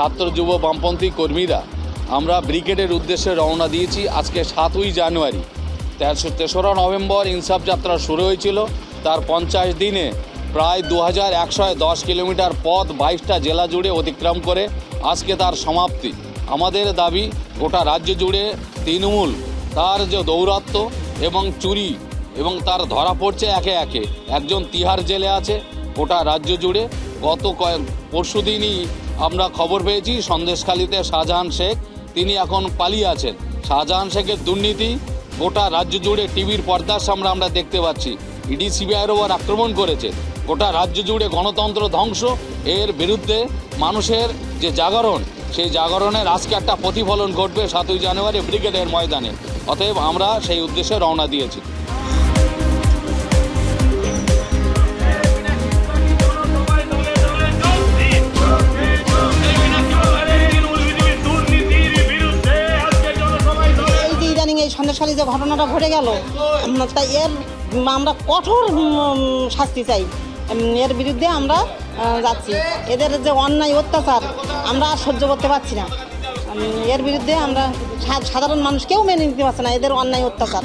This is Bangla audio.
ছাত্র যুব বামপন্থী কর্মীরা। আমরা ব্রিগেডের উদ্দেশ্যে রওনা দিয়েছি আজকে সাতই জানুয়ারি। তেরো তেসরা নভেম্বর ইনসাফ যাত্রা শুরু হয়েছিল। তার পঞ্চাশ দিনে প্রায় দু হাজার একশো দশ কিলোমিটার পথ বাইশটা জেলা জুড়ে অতিক্রম করে আজকে তার সমাপ্তি। আমাদের দাবি, গোটা রাজ্য জুড়ে তৃণমূল, তার যে দৌরাত্ম এবং চুরি এবং তার ধরা পড়ছে একে একে। একজন তিহার জেলে আছে, গোটা রাজ্য জুড়ে। গত কয়েক পরশু দিনই আমরা খবর পেয়েছি, সন্দেশখালীতে শাহজাহান শেখ, তিনি এখন পালিয়ে আছেন। শাহজাহান শেখের দুর্নীতি গোটা রাজ্য জুড়ে টিভির পর্দার সামনে আমরা দেখতে পাচ্ছি। ইডি সিবিআইয়ের ওপর আক্রমণ করেছে। গোটা রাজ্য জুড়ে গণতন্ত্র ধ্বংস, এর বিরুদ্ধে মানুষের যে জাগরণ, সেই জাগরণের আজকে একটা প্রতিফলন ঘটবে সাতই জানুয়ারি ব্রিগেডের ময়দানে। অতএব আমরা সেই উদ্দেশ্যে রওনা দিয়েছি। সন্দেশখালী যে ঘটনাটা ঘটে গেল তাই এর আমরা কঠোর শাস্তি চাই। এর বিরুদ্ধে আমরা যাচ্ছি। এদের যে অন্যায়, অত্যাচার, আমরা আর সহ্য করতে পারছি না। এর বিরুদ্ধে আমরা সাধারণ মানুষকেও মেনে নিতে পারছে না এদের অন্যায়, অত্যাচার।